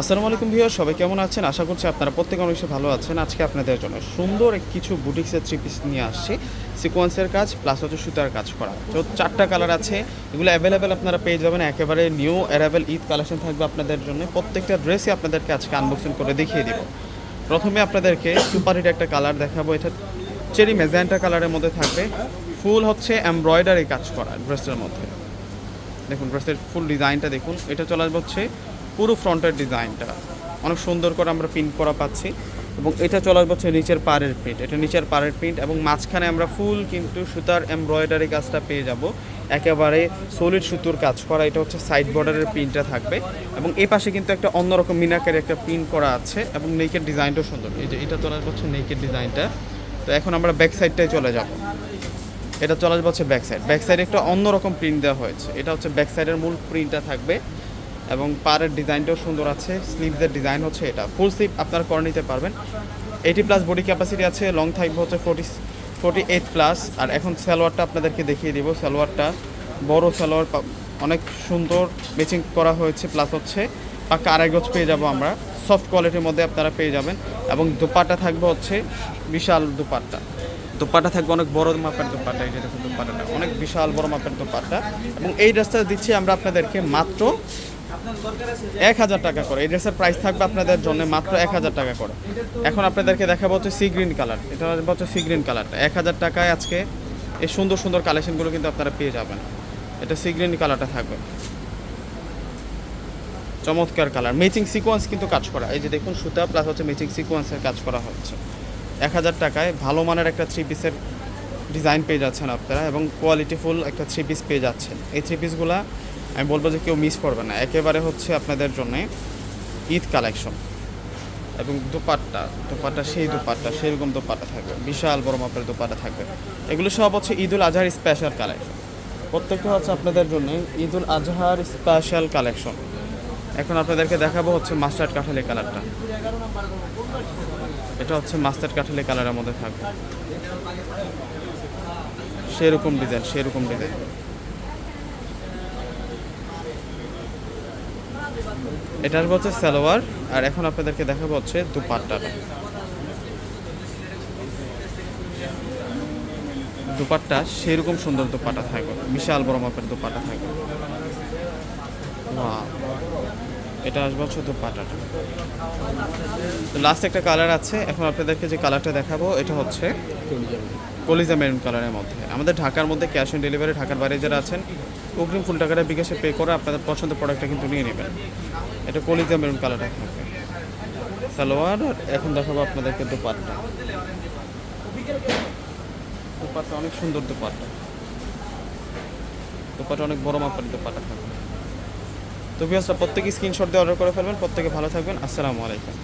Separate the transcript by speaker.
Speaker 1: আসসালামু আলাইকুম ভিউয়ার, সবাই কেমন আছেন? আশা করছি আপনারা প্রত্যেক অনেক ভালো আছেন। আজকে আপনাদের জন্য সুন্দর কিছু বুটিক্সের থ্রি পিস নিয়ে আসছি। সিকোয়েন্সের কাজ প্লাস হচ্ছে সুতার কাজ করা। তো চারটা কালার আছে, এগুলো অ্যাভেলেবেল আপনারা পেয়ে যাবেন। একেবারে নিউ অ্যারাইভেল ঈদ কালেকশন থাকবে আপনাদের জন্য। প্রত্যেকটা ড্রেসই আপনাদেরকে আজকে আনবক্সিং করে দেখিয়ে দিব। প্রথমে আপনাদেরকে সুপার হিট একটা কালার দেখাবো। এটা চেরি মেজেন্টা কালারের মধ্যে থাকবে। ফুল হচ্ছে এমব্রয়ডারি কাজ করা ড্রেসের মধ্যে। দেখুন ড্রেসের ফুল ডিজাইনটা দেখুন। এটা চলে আসবে হচ্ছে পুরো ফ্রন্টের ডিজাইনটা। অনেক সুন্দর করে আমরা প্রিন্ট করা পাচ্ছি এবং এটা চলে আসবে নিচের পাড়ের প্রিন্ট এটা নিচের পাড়ের প্রিন্ট এবং মাঝখানে আমরা ফুল কিন্তু সুতার এমব্রয়ডারি কাজটা পেয়ে যাব। একেবারে সলিড সুতোর কাজ করা, এটা হচ্ছে সাইড বর্ডারের প্রিন্টটা থাকবে এবং এই পাশে কিন্তু একটা অন্যরকম মিনাকের একটা প্রিন্ট করা আছে এবং নেকের ডিজাইনটাও সুন্দর। এই যে এটা চলে আসবে হচ্ছে নেকের ডিজাইনটা। তো এখন আমরা ব্যাক সাইডটাই চলে যাব। এটা চলে আসবে হচ্ছে ব্যাক সাইড ব্যাক সাইডে একটা অন্যরকম প্রিন্ট দেওয়া হয়েছে। এটা হচ্ছে ব্যাক সাইডের মূল প্রিন্টটা থাকবে। এবং পাড়ের ডিজাইনটাও সুন্দর আছে স্লিভসের ডিজাইন হচ্ছে এটা। ফুল স্লিভ আপনারা করে নিতে পারবেন। এইটি প্লাস বডি ক্যাপাসিটি আছে লং থাকবে হচ্ছে ফোর্টি ফোর্টি এইট প্লাস আর এখন সালোয়ারটা আপনাদেরকে দেখিয়ে দিব, সালোয়ারটা বড় সালোয়ার অনেক সুন্দর ম্যাচিং করা হয়েছে প্লাস হচ্ছে পাকা আড়াই গজ পেয়ে যাব আমরা। সফট কোয়ালিটির মধ্যে আপনারা পেয়ে যাবেন। এবং দুপাট্টা থাকবে হচ্ছে বিশাল দুপাট্টা। দোপাটা থাকবে অনেক বড় মাপের দোপাটা এই যে দেখুন দোপাটাটা অনেক বিশাল বড় মাপের দোপাটা এবং এই ড্রেসটা দিচ্ছি আমরা আপনাদেরকে মাত্র এক হাজার টাকা করে। এই ড্রেসের প্রাইস থাকবে আপনাদের জন্য মাত্র এক হাজার টাকা করে। এখন আপনাদেরকে দেখাবো হচ্ছে সি গ্রিন কালার এটা হচ্ছে সি গ্রিন কালারটা এক হাজার টাকায় আজকে এই সুন্দর সুন্দর কালেকশনগুলো কিন্তু আপনারা পেয়ে যাবেন। এটা সি গ্রিন কালারটা থাকবে। চমৎকার কালার ম্যাচিং সিকোয়েন্স কিন্তু কাজ করা। এই যে দেখুন, সুতা প্লাস হচ্ছে ম্যাচিং সিকোয়েন্সের কাজ করা হচ্ছে। এক হাজার টাকায় ভালো মানের একটা থ্রি পিসের ডিজাইন পেয়ে যাচ্ছেন আপনারা এবং কোয়ালিটিফুল একটা থ্রি পিস পেয়ে যাচ্ছেন। এই থ্রি পিসগুলো আমি বলব যে কেউ মিস করবে না। একেবারে হচ্ছে আপনাদের জন্য ঈদ কালেকশন এবং দোপাট্টা দোপাট্টা, সেই দোপাট্টা, সেরকম দোপাট্টা থাকবে। বিশাল বড় মাপের দোপাট্টা থাকবে। এগুলো সব হচ্ছে ঈদুল আজহার স্পেশাল কালেকশন প্রত্যেকটা হচ্ছে আপনাদের জন্য ঈদুল আজহার স্পেশাল কালেকশন এখন আপনাদেরকে দেখাবো হচ্ছে মাস্টার্ড কাঠালি কালারটা এটা হচ্ছে মাস্টার্ড কাঠালি কালারের মধ্যে থাকবে। সেরকম ডিজাইন সেরকম ডিজাইন এটার হচ্ছে সালোয়ার, আর এখন আপনাদেরকে দেখাবো হচ্ছে দুপাট্টাটা দুপাট্টা সেরকম সুন্দর দুপাটা থাকবে বিশাল বড় মাপের দুপাট্টা থাকবে. এটা আসবে হচ্ছে দুপাট্টাটা। তো লাস্ট একটা কালার আছে, এখন আপনাদেরকে যে কালারটা দেখাবো, এটা হচ্ছে কলিজা মেরুন কালারের মধ্যে। আমাদের ঢাকার মধ্যে ক্যাশ অন ডেলিভারি ঢাকার বাইরে যারা আছেন, অগ্রিম ফুল টাকাটা বিকাশে পে করে আপনাদের পছন্দের প্রোডাক্টটা কিন্তু নিয়ে নেবেন। এটা কলিজা মেরুন কালারটা থাকবে সালোয়ার, আর এখন দেখাবো আপনাদেরকে দুপাট্টা। দুপাট্টা অনেক সুন্দর দুপাট্টা। দুপাট্টা অনেক বড় মাপের দুপাট্টা থাকবে। তো ভিউয়ার্সরা প্রত্যেকে স্ক্রিনশট দিয়ে অর্ডার করে ফেলবেন। প্রত্যেকে ভালো থাকবেন। আসসালামু আলাইকুম।